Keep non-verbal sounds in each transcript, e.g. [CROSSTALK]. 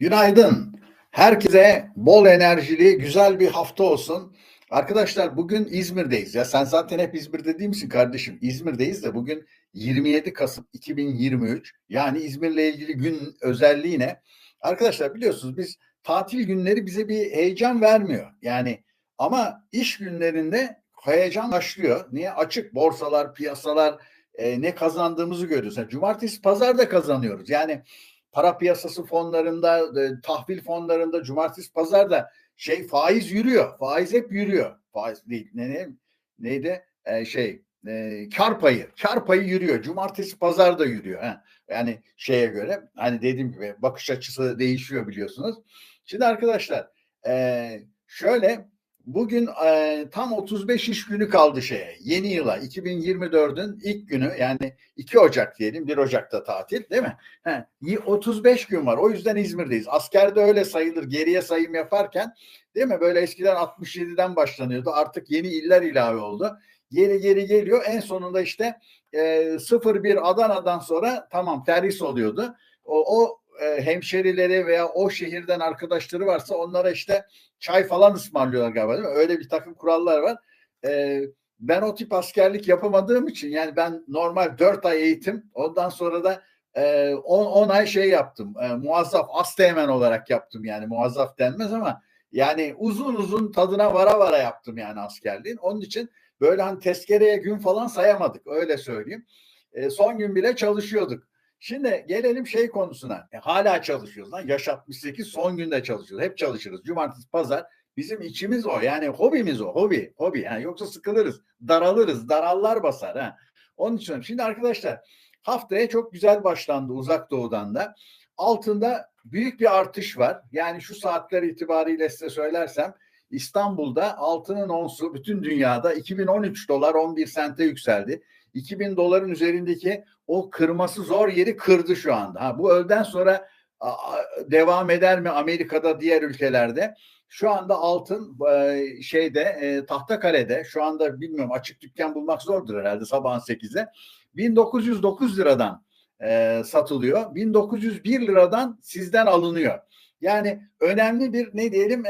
Günaydın. Herkese bol enerjili, güzel bir hafta olsun. Arkadaşlar bugün İzmir'deyiz. Ya sen zaten hep İzmir'de değil misin kardeşim? İzmir'deyiz de bugün 27 Kasım 2023. Yani İzmir'le ilgili gün özelliği ne? Arkadaşlar biliyorsunuz biz tatil günleri bize bir heyecan vermiyor. Yani ama iş günlerinde heyecan başlıyor. Niye? Açık borsalar, piyasalar e, ne kazandığımızı görüyoruz. Yani cumartesi, pazar da kazanıyoruz. Yani para piyasası fonlarında, e, tahvil fonlarında, cumartesi, pazar da şey faiz yürüyor. Faiz hep yürüyor. Faiz değil. Ne, ne neydi? E, şey e, kar payı. Kar payı yürüyor. Cumartesi, pazar da yürüyor. Ha. Yani şeye göre hani dediğim gibi bakış açısı değişiyor biliyorsunuz. Şimdi arkadaşlar e, şöyle Bugün e, tam 35 iş günü kaldı şeye. Yeni yıla 2024'ün ilk günü yani 2 Ocak diyelim. 1 Ocak'ta tatil değil mi? He, 35 gün var. O yüzden İzmir'deyiz. Askerde öyle sayılır. Geriye sayım yaparken değil mi? Böyle eskiden 67'den başlanıyordu. Artık yeni iller ilave oldu. Geri geri geliyor. En sonunda işte e, 01 Adana'dan sonra tamam terhis oluyordu. O, o e, hemşerileri veya o şehirden arkadaşları varsa onlara işte çay falan ısmarlıyorlar galiba değil mi? Öyle bir takım kurallar var. E, ben o tip askerlik yapamadığım için yani ben normal dört ay eğitim ondan sonra da 10 e, ay şey yaptım. E, muazzaf asteğmen olarak yaptım yani muazzaf denmez ama yani uzun uzun tadına vara vara yaptım yani askerliğin. Onun için böyle hani tezkereye gün falan sayamadık öyle söyleyeyim. E, son gün bile çalışıyorduk. Şimdi gelelim şey konusuna. E, hala çalışıyoruz lan. Yaş 68 son günde çalışıyoruz. Hep çalışırız. Cumartesi, pazar bizim içimiz o. Yani hobimiz o. Hobi. Hobi. Yani yoksa sıkılırız. Daralırız. Darallar basar. Ha. Onun için şimdi arkadaşlar haftaya çok güzel başlandı uzak doğudan da. Altında büyük bir artış var. Yani şu saatler itibariyle size söylersem İstanbul'da altının onsu bütün dünyada 2013 dolar 11 sente yükseldi. 2000 doların üzerindeki o kırması zor yeri kırdı şu anda. Ha, bu öğleden sonra devam eder mi Amerika'da diğer ülkelerde? Şu anda altın e, şeyde e, Tahtakale'de şu anda bilmiyorum açık dükkan bulmak zordur herhalde sabahın 8'e 1909 liradan e, satılıyor. 1901 liradan sizden alınıyor. Yani önemli bir ne diyelim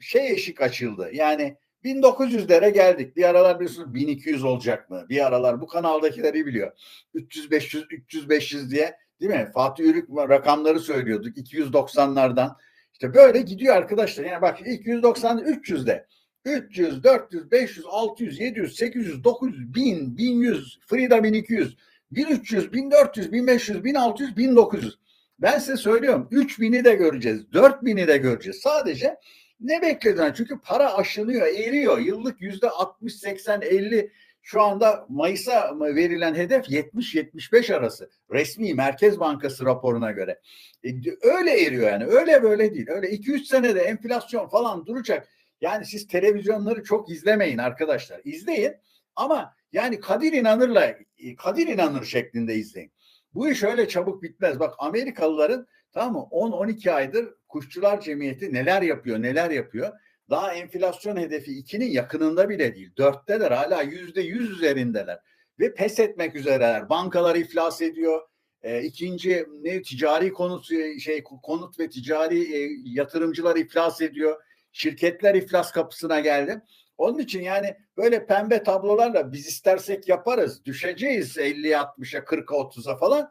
şey eşik açıldı. Yani 1900'lere geldik. Bir aralar biliyorsunuz 1200 olacak mı? Bir aralar bu kanaldakileri biliyor. 300 500 300 500 diye değil mi? Fatih Ürük rakamları söylüyorduk 290'lardan. İşte böyle gidiyor arkadaşlar. Yani bak 290 300'de 300, 400, 500, 600, 700, 800, 900, 1000, 1100, Frida 1200, 1300, 1400, 1500, 1600, 1900. Ben size söylüyorum 3000'i de göreceğiz, 4000'i de göreceğiz. Sadece ne beklediler? Çünkü para aşınıyor, eriyor. Yıllık yüzde 60, 80, 50 şu anda Mayıs'a verilen hedef 70-75 arası. Resmi Merkez Bankası raporuna göre. E, öyle eriyor yani. Öyle böyle değil. Öyle 2-3 senede enflasyon falan duracak. Yani siz televizyonları çok izlemeyin arkadaşlar. İzleyin ama yani Kadir İnanır'la Kadir İnanır şeklinde izleyin. Bu iş öyle çabuk bitmez. Bak Amerikalıların tamam mı 10-12 aydır Kuşçular Cemiyeti neler yapıyor neler yapıyor. Daha enflasyon hedefi 2'nin yakınında bile değil. Dörtteler hala yüzde yüz üzerindeler. Ve pes etmek üzereler. Bankalar iflas ediyor. E, ikinci ne ticari konut şey konut ve ticari e, yatırımcılar iflas ediyor. Şirketler iflas kapısına geldi. Onun için yani böyle pembe tablolarla biz istersek yaparız. Düşeceğiz 50'ye 60'a 40'a 30'a falan.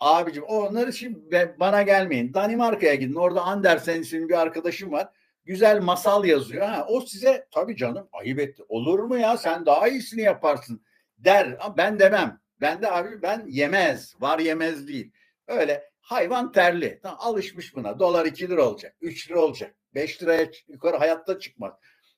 Abicim onları şimdi bana gelmeyin. Danimarka'ya gidin. Orada Andersen isimli bir arkadaşım var. Güzel masal yazıyor. Ha, o size tabii canım ayıp etti. Olur mu ya sen daha iyisini yaparsın der. Ben demem. Ben de abi ben yemez. Var yemez değil. Öyle hayvan terli. Tamam, alışmış buna. Dolar 2 lira olacak. 3 lira olacak. 5 liraya yukarı hayatta çıkmaz.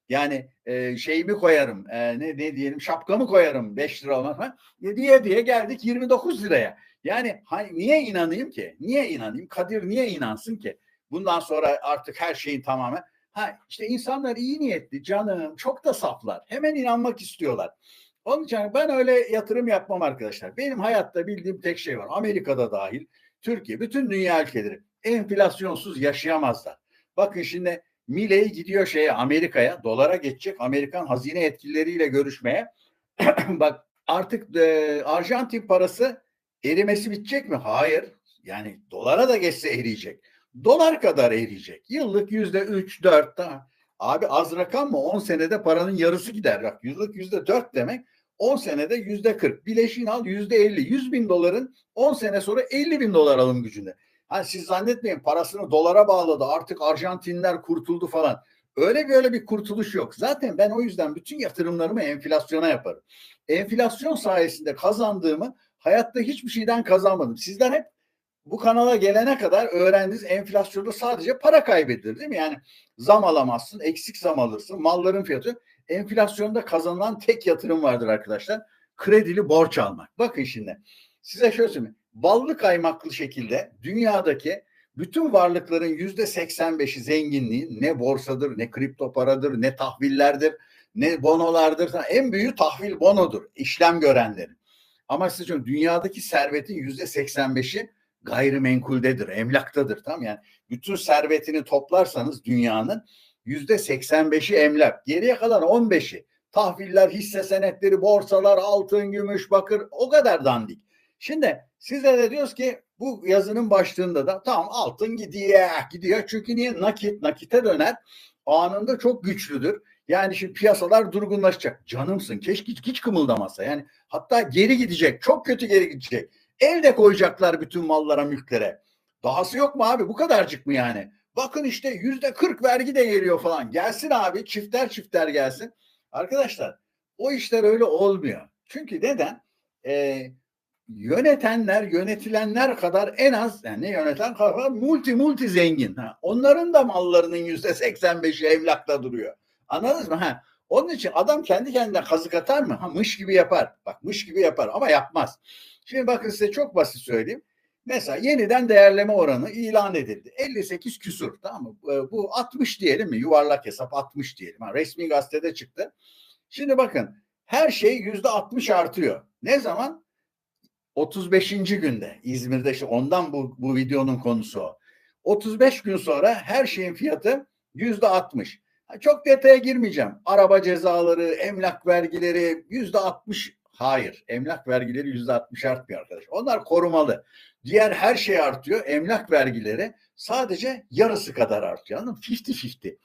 Yani e, şeyimi koyarım. E, ne, ne diyelim şapkamı koyarım 5 lira olmaz. Diye diye geldik 29 liraya. Yani hay, niye inanayım ki? Niye inanayım? Kadir niye inansın ki? Bundan sonra artık her şeyin tamamen ha işte insanlar iyi niyetli canım çok da saflar. Hemen inanmak istiyorlar. Onun için ben öyle yatırım yapmam arkadaşlar. Benim hayatta bildiğim tek şey var. Amerika'da dahil, Türkiye, bütün dünya ülkeleri enflasyonsuz yaşayamazlar. Bakın şimdi Milley gidiyor şeye Amerika'ya, dolara geçecek. Amerikan hazine yetkilileriyle görüşmeye. [CLEARS THROAT] Bak artık e, Arjantin parası erimesi bitecek mi? Hayır. Yani dolara da geçse eriyecek. dolar kadar eriyecek. Yıllık yüzde üç, dört. Abi az rakam mı? 10 senede paranın yarısı gider. Bak yıllık yüzde dört demek 10 senede yüzde 40. Bileşiğin al yüzde 50. 100 bin doların 10 sene sonra 50 bin dolar alım gücünde. Hani siz zannetmeyin parasını dolara bağladı artık Arjantinler kurtuldu falan. Öyle böyle bir kurtuluş yok. Zaten ben o yüzden bütün yatırımlarımı enflasyona yaparım. Enflasyon sayesinde kazandığımı hayatta hiçbir şeyden kazanmadım. Sizler hep bu kanala gelene kadar öğrendiniz enflasyonda sadece para kaybedilir değil mi? Yani zam alamazsın, eksik zam alırsın, malların fiyatı. Enflasyonda kazanılan tek yatırım vardır arkadaşlar. Kredili borç almak. Bakın şimdi size şöyle söyleyeyim. Ballı kaymaklı şekilde dünyadaki bütün varlıkların yüzde 85'i zenginliği ne borsadır, ne kripto paradır, ne tahvillerdir, ne bonolardır. En büyüğü tahvil bonodur işlem görenlerin. Ama size söyleyeyim dünyadaki servetin yüzde 85'i gayrimenkuldedir, emlaktadır. Tamam yani bütün servetini toplarsanız dünyanın yüzde 85'i emlak. Geriye kalan 15'i tahviller, hisse senetleri, borsalar, altın, gümüş, bakır o kadar dandik. Şimdi size de diyoruz ki bu yazının başlığında da tamam altın gidiyor, gidiyor. Çünkü niye? Nakit, nakite döner. Anında çok güçlüdür. Yani şimdi piyasalar durgunlaşacak. Canımsın keşke hiç, hiç kımıldamasa. Yani hatta geri gidecek. Çok kötü geri gidecek. Elde koyacaklar bütün mallara, mülklere. Dahası yok mu abi? Bu kadarcık mı yani? Bakın işte yüzde kırk vergi de geliyor falan. Gelsin abi çifter çifter gelsin. Arkadaşlar o işler öyle olmuyor. Çünkü neden? Ee, yönetenler, yönetilenler kadar en az yani ne yöneten kadar multi multi zengin. Ha. Onların da mallarının yüzde 85'i emlakta duruyor. Anladınız mı? Ha. Onun için adam kendi kendine kazık atar mı? Ha, mış gibi yapar. Bak mış gibi yapar ama yapmaz. Şimdi bakın size çok basit söyleyeyim. Mesela yeniden değerleme oranı ilan edildi. 58 küsur tamam mı? Bu 60 diyelim mi? Yuvarlak hesap 60 diyelim. Ha, resmi gazetede çıktı. Şimdi bakın her şey yüzde 60 artıyor. Ne zaman? 35. günde İzmir'de işte ondan bu, bu videonun konusu o. 35 gün sonra her şeyin fiyatı yüzde 60. Çok detaya girmeyeceğim. Araba cezaları, emlak vergileri yüzde 60 Hayır. Emlak vergileri yüzde 60 artmıyor arkadaş. Onlar korumalı. Diğer her şey artıyor. Emlak vergileri sadece yarısı kadar artıyor. Anladın mı? 50-50.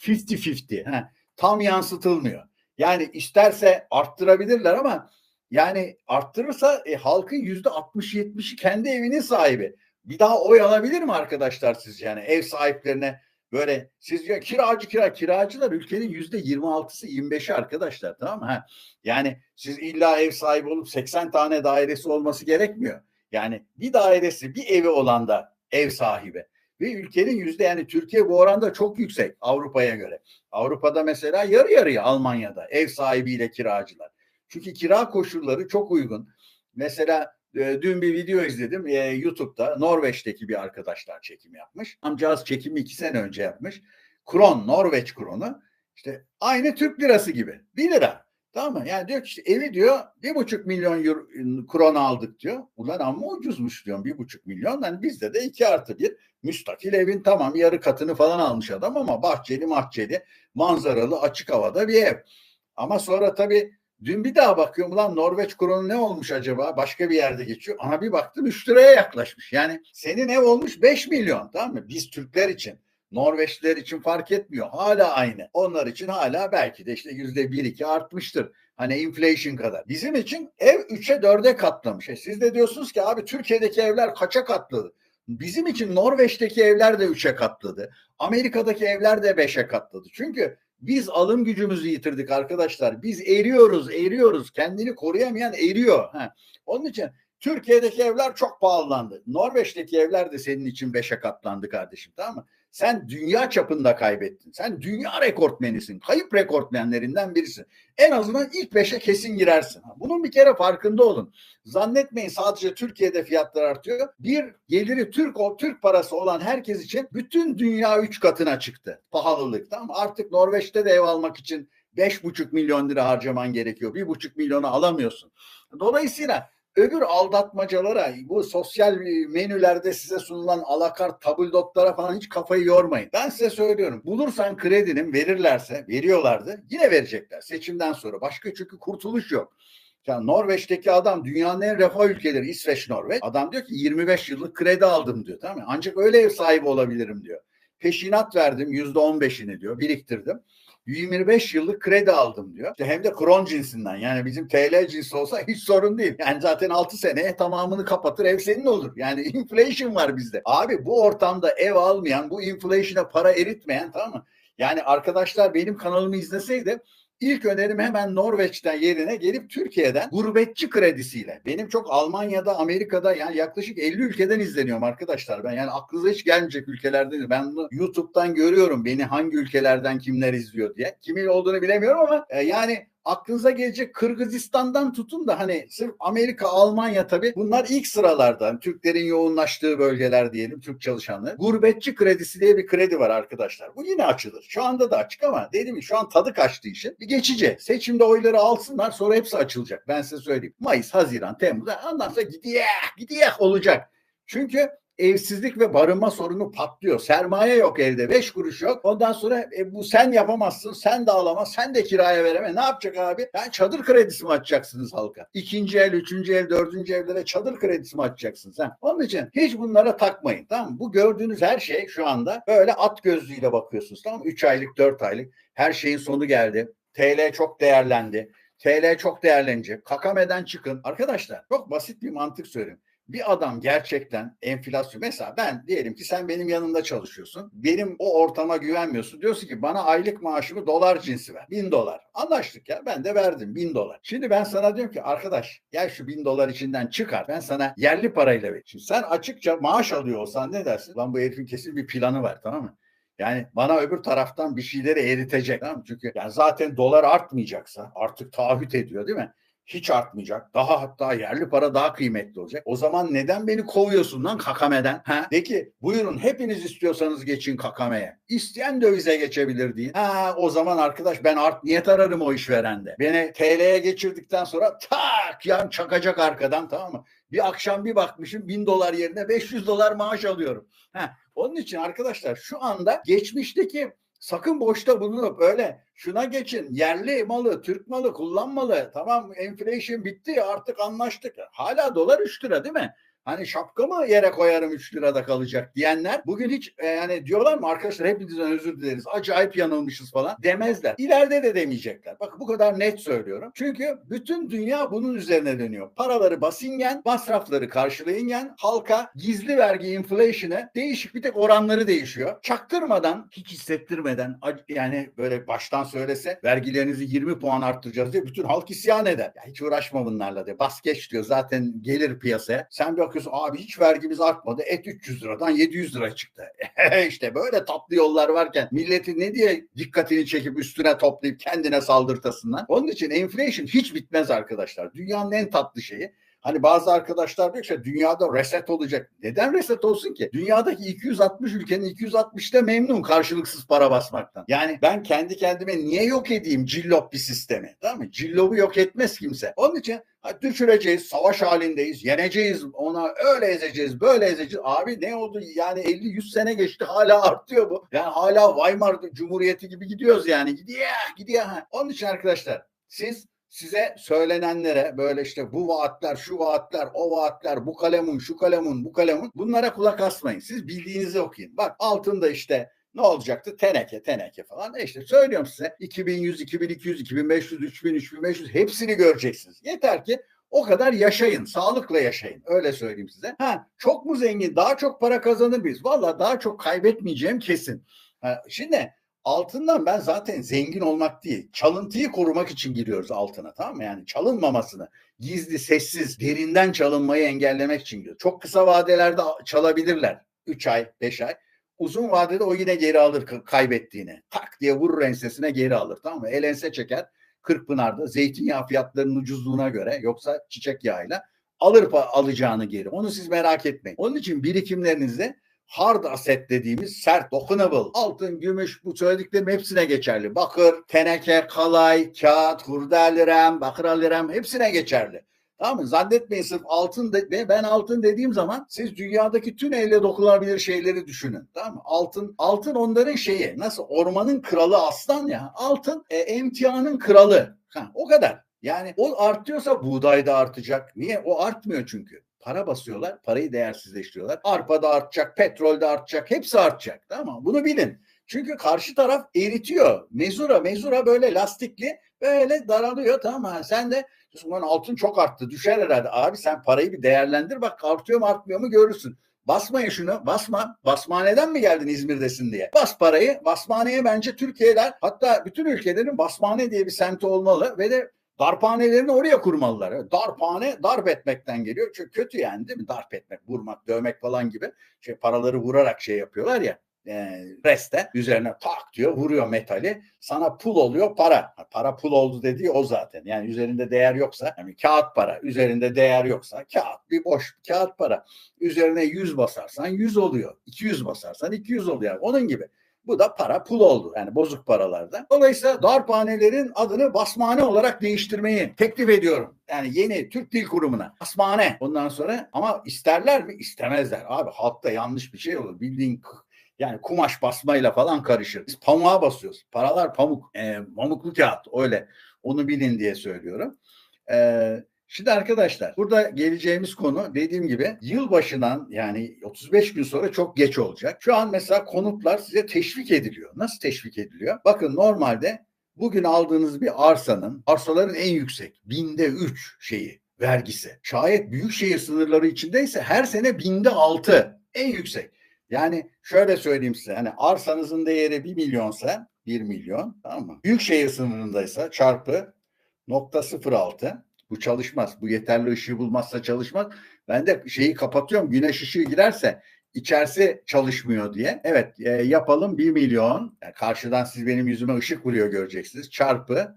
50-50. Tam yansıtılmıyor. Yani isterse arttırabilirler ama yani arttırırsa e, halkın yüzde 60-70'i kendi evinin sahibi. Bir daha oy alabilir mi arkadaşlar siz yani ev sahiplerine böyle siz ya kiracı kira kiracılar ülkenin yüzde 26'sı 25'i arkadaşlar tamam mı? Ha, yani siz illa ev sahibi olup 80 tane dairesi olması gerekmiyor. Yani bir dairesi bir evi olan da ev sahibi. Ve ülkenin yüzde yani Türkiye bu oranda çok yüksek Avrupa'ya göre. Avrupa'da mesela yarı yarıya Almanya'da ev sahibiyle kiracılar. Çünkü kira koşulları çok uygun. Mesela e, dün bir video izledim e, YouTube'da Norveç'teki bir arkadaşlar çekim yapmış. Amcağız çekimi iki sene önce yapmış. Kron, Norveç kronu. İşte aynı Türk lirası gibi. Bir lira. Tamam mı? Yani diyor ki işte evi diyor bir buçuk milyon euro, kron aldık diyor. Ulan ama ucuzmuş diyorum bir buçuk milyon. Yani bizde de iki artı bir müstakil evin tamam yarı katını falan almış adam ama bahçeli mahçeli manzaralı açık havada bir ev. Ama sonra tabii Dün bir daha bakıyorum lan Norveç kronu ne olmuş acaba? Başka bir yerde geçiyor. Aha bir baktım 3 liraya yaklaşmış. Yani senin ev olmuş 5 milyon tamam mı? Biz Türkler için. Norveçliler için fark etmiyor. Hala aynı. Onlar için hala belki de işte yüzde bir iki artmıştır. Hani inflation kadar. Bizim için ev 3'e 4'e katlamış. E siz de diyorsunuz ki abi Türkiye'deki evler kaça katladı? Bizim için Norveç'teki evler de 3'e katladı. Amerika'daki evler de 5'e katladı. Çünkü biz alım gücümüzü yitirdik arkadaşlar. Biz eriyoruz, eriyoruz. Kendini koruyamayan eriyor. Ha. Onun için Türkiye'deki evler çok pahalandı. Norveç'teki evler de senin için beşe katlandı kardeşim tamam mı? Sen dünya çapında kaybettin. Sen dünya rekortmenisin. Kayıp rekortmenlerinden birisin. En azından ilk beşe kesin girersin. Bunun bir kere farkında olun. Zannetmeyin sadece Türkiye'de fiyatlar artıyor. Bir geliri Türk o Türk parası olan herkes için bütün dünya üç katına çıktı. Pahalılık tamam Artık Norveç'te de ev almak için beş buçuk milyon lira harcaman gerekiyor. Bir buçuk milyonu alamıyorsun. Dolayısıyla öbür aldatmacalara bu sosyal menülerde size sunulan alakart tabldotlara falan hiç kafayı yormayın. Ben size söylüyorum. Bulursan kredinin verirlerse veriyorlardı yine verecekler seçimden sonra. Başka çünkü kurtuluş yok. Ya Norveç'teki adam dünyanın en refah ülkeleri İsveç, Norveç. Adam diyor ki 25 yıllık kredi aldım diyor tamam mı? Ancak öyle ev sahibi olabilirim diyor. Peşinat verdim %15'ini diyor biriktirdim. 25 yıllık kredi aldım diyor. İşte hem de kron cinsinden yani bizim TL cinsi olsa hiç sorun değil. Yani zaten 6 seneye tamamını kapatır ev senin olur. Yani [LAUGHS] inflation var bizde. Abi bu ortamda ev almayan, bu inflation'a para eritmeyen tamam mı? Yani arkadaşlar benim kanalımı izleseydi İlk önerim hemen Norveç'ten yerine gelip Türkiye'den gurbetçi kredisiyle. Benim çok Almanya'da, Amerika'da yani yaklaşık 50 ülkeden izleniyorum arkadaşlar. Ben yani aklınıza hiç gelmeyecek ülkelerden. Ben bunu YouTube'dan görüyorum beni hangi ülkelerden kimler izliyor diye. Kimin olduğunu bilemiyorum ama e, yani aklınıza gelecek Kırgızistan'dan tutun da hani sırf Amerika, Almanya tabii bunlar ilk sıralarda. Hani Türklerin yoğunlaştığı bölgeler diyelim, Türk çalışanları. Gurbetçi kredisi diye bir kredi var arkadaşlar. Bu yine açılır. Şu anda da açık ama dedim ki şu an tadı kaçtı işin. Bir geçici. Seçimde oyları alsınlar sonra hepsi açılacak. Ben size söyleyeyim. Mayıs, Haziran, Temmuz ondan sonra gidiyor, gidiyor olacak. Çünkü evsizlik ve barınma sorunu patlıyor. Sermaye yok evde. Beş kuruş yok. Ondan sonra e, bu sen yapamazsın. Sen de. Sen de kiraya vereme. Ne yapacak abi? Yani çadır kredisi mi açacaksınız halka? İkinci el, üçüncü el, dördüncü evlere çadır kredisi mi açacaksınız? Ha? Onun için hiç bunlara takmayın. Tamam mı? Bu gördüğünüz her şey şu anda böyle at gözlüğüyle bakıyorsunuz. Tamam mı? Üç aylık, dört aylık. Her şeyin sonu geldi. TL çok değerlendi. TL çok değerlenecek. Kakameden çıkın. Arkadaşlar çok basit bir mantık söyleyeyim bir adam gerçekten enflasyon mesela ben diyelim ki sen benim yanımda çalışıyorsun. Benim o ortama güvenmiyorsun. Diyorsun ki bana aylık maaşımı dolar cinsi ver. Bin dolar. Anlaştık ya ben de verdim bin dolar. Şimdi ben sana diyorum ki arkadaş gel şu bin dolar içinden çıkar. Ben sana yerli parayla ver. Şimdi sen açıkça maaş alıyor olsan ne dersin? Lan bu herifin kesin bir planı var tamam mı? Yani bana öbür taraftan bir şeyleri eritecek. Tamam mı? Çünkü yani zaten dolar artmayacaksa artık taahhüt ediyor değil mi? Hiç artmayacak. Daha hatta yerli para daha kıymetli olacak. O zaman neden beni kovuyorsun lan Kakame'den? Ha? De ki buyurun hepiniz istiyorsanız geçin Kakame'ye. İsteyen dövize geçebilir değil. Ha o zaman arkadaş ben art niyet ararım o işverende. Beni TL'ye geçirdikten sonra tak yan çakacak arkadan tamam mı? Bir akşam bir bakmışım bin dolar yerine 500 dolar maaş alıyorum. Ha, onun için arkadaşlar şu anda geçmişteki sakın boşta bulunup öyle şuna geçin yerli malı Türk malı kullanmalı tamam enflasyon bitti artık anlaştık hala dolar 3 lira değil mi? Hani şapkamı yere koyarım 3 lirada kalacak diyenler bugün hiç e, yani diyorlar mı arkadaşlar hepinizden özür dileriz acayip yanılmışız falan demezler. İleride de demeyecekler. Bak bu kadar net söylüyorum. Çünkü bütün dünya bunun üzerine dönüyor. Paraları basingen, masrafları karşılayınken halka gizli vergi inflation'e değişik bir tek oranları değişiyor. Çaktırmadan hiç hissettirmeden yani böyle baştan söylese vergilerinizi 20 puan arttıracağız diye bütün halk isyan eder. Ya hiç uğraşma bunlarla diye. Bas geç diyor zaten gelir piyasaya. Sen bir bakıyorsun abi hiç vergimiz artmadı. Et 300 liradan 700 lira çıktı. [LAUGHS] işte böyle tatlı yollar varken milleti ne diye dikkatini çekip üstüne toplayıp kendine saldırtasınlar. Onun için enflation hiç bitmez arkadaşlar. Dünyanın en tatlı şeyi. Hani bazı arkadaşlar diyor ki dünyada reset olacak. Neden reset olsun ki? Dünyadaki 260 ülkenin 260'da memnun karşılıksız para basmaktan. Yani ben kendi kendime niye yok edeyim cillop bir sistemi? Tamam mı? Cillobu yok etmez kimse. Onun için düşüreceğiz, savaş halindeyiz, yeneceğiz, ona öyle ezeceğiz, böyle ezeceğiz. Abi ne oldu? Yani 50-100 sene geçti hala artıyor bu. Yani hala Weimar Cumhuriyeti gibi gidiyoruz yani. Gidiyor, gidiyor. Onun için arkadaşlar siz size söylenenlere böyle işte bu vaatler, şu vaatler, o vaatler, bu kalemun, şu kalemun, bu kalemun bunlara kulak asmayın. Siz bildiğinizi okuyun. Bak altında işte ne olacaktı? Teneke, teneke falan. E işte söylüyorum size 2100, 2200, 2500, 3000, 3500 hepsini göreceksiniz. Yeter ki o kadar yaşayın, sağlıkla yaşayın. Öyle söyleyeyim size. Ha, çok mu zengin, daha çok para kazanır biz? Valla daha çok kaybetmeyeceğim kesin. Ha, şimdi altından ben zaten zengin olmak değil, çalıntıyı korumak için giriyoruz altına tamam mı? Yani çalınmamasını, gizli, sessiz, derinden çalınmayı engellemek için giriyoruz. Çok kısa vadelerde çalabilirler. 3 ay, 5 ay. Uzun vadede o yine geri alır kaybettiğini. Tak diye vurur ensesine geri alır tamam mı? El çeker. Kırkpınar'da zeytinyağı fiyatlarının ucuzluğuna göre yoksa çiçek yağıyla alır alacağını geri. Onu siz merak etmeyin. Onun için birikimlerinizde hard asset dediğimiz sert, dokunable, altın, gümüş bu söylediklerim hepsine geçerli. Bakır, teneke, kalay, kağıt, hurda lirem, bakır lirem hepsine geçerli. Tamam mı? Zannetmeyin sırf altın de, ben altın dediğim zaman siz dünyadaki tüm elle dokunulabilir şeyleri düşünün. Tamam mı? Altın altın onların şeyi. Nasıl ormanın kralı aslan ya. Altın e, emtianın kralı. Ha, o kadar. Yani o artıyorsa buğday da artacak. Niye? O artmıyor çünkü. Para basıyorlar, parayı değersizleştiriyorlar. Arpa da artacak, petrol de artacak, hepsi artacak. Tamam? Bunu bilin. Çünkü karşı taraf eritiyor. Mezura, mezura böyle lastikli böyle daralıyor tamam mı? Sen de "Ulan altın çok arttı düşer herhalde. Abi sen parayı bir değerlendir bak artıyor mu artmıyor mu görürsün. Basmayın şunu basma. Basmaneden mi geldin İzmir'desin diye. Bas parayı. Basmaneye bence Türkiye'ler hatta bütün ülkelerin basmane diye bir semti olmalı ve de darphanelerini oraya kurmalılar. Darphane darp etmekten geliyor. Çünkü kötü yani değil mi? Darp etmek, vurmak, dövmek falan gibi. Şey paraları vurarak şey yapıyorlar ya e, reste üzerine tak diyor vuruyor metali sana pul oluyor para. Para pul oldu dediği o zaten. Yani üzerinde değer yoksa yani kağıt para üzerinde değer yoksa kağıt bir boş kağıt para. Üzerine 100 basarsan 100 oluyor. 200 basarsan 200 oluyor. Onun gibi. Bu da para pul oldu. Yani bozuk paralardan. Dolayısıyla darphanelerin adını basmane olarak değiştirmeyi teklif ediyorum. Yani yeni Türk Dil Kurumu'na. Basmane. Ondan sonra ama isterler mi? İstemezler. Abi halkta yanlış bir şey olur. Bildiğin yani kumaş basmayla falan karışır. Biz pamuğa basıyoruz. Paralar pamuk. E, pamuklu kağıt öyle. Onu bilin diye söylüyorum. E, şimdi arkadaşlar burada geleceğimiz konu dediğim gibi yılbaşından yani 35 gün sonra çok geç olacak. Şu an mesela konutlar size teşvik ediliyor. Nasıl teşvik ediliyor? Bakın normalde bugün aldığınız bir arsanın arsaların en yüksek binde 3 şeyi vergisi. Şayet büyük şehir sınırları içindeyse her sene binde 6 en yüksek. Yani şöyle söyleyeyim size hani arsanızın değeri 1 milyonsa 1 milyon tamam mı? Büyükşehir sınırındaysa çarpı nokta 06 bu çalışmaz. Bu yeterli ışığı bulmazsa çalışmaz. Ben de şeyi kapatıyorum. Güneş ışığı girerse içerisi çalışmıyor diye. Evet e, yapalım 1 milyon. Yani karşıdan siz benim yüzüme ışık vuruyor göreceksiniz. Çarpı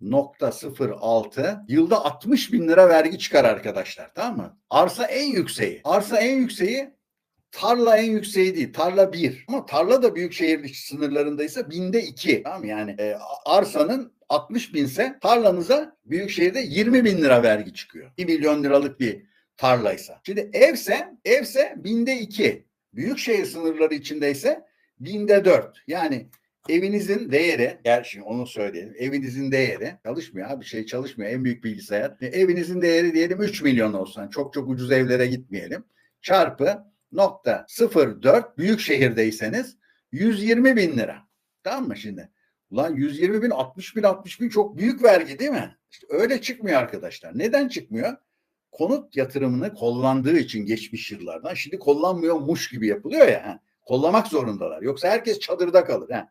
nokta 06 yılda 60 bin lira vergi çıkar arkadaşlar tamam mı? Arsa en yükseği. Arsa en yükseği Tarla en yükseği değil. Tarla bir. Ama tarla da büyük şehir sınırlarındaysa binde iki. Tamam? Yani e, arsanın 60 binse tarlanıza büyük şehirde 20 bin lira vergi çıkıyor. 1 milyon liralık bir tarlaysa. Şimdi evse evse binde iki. Büyük şehir sınırları içindeyse binde dört. Yani evinizin değeri, gerçi onu söyleyelim. Evinizin değeri çalışmıyor abi şey çalışmıyor. En büyük bilgisayar. E, evinizin değeri diyelim 3 milyon olsun. Çok çok ucuz evlere gitmeyelim. Çarpı nokta 04 büyük şehirdeyseniz 120 bin lira. Tamam mı şimdi? Ulan 120 bin 60 bin 60 bin çok büyük vergi değil mi? İşte öyle çıkmıyor arkadaşlar. Neden çıkmıyor? Konut yatırımını kullandığı için geçmiş yıllardan şimdi kullanmıyormuş gibi yapılıyor ya. Kollamak zorundalar. Yoksa herkes çadırda kalır. Ha.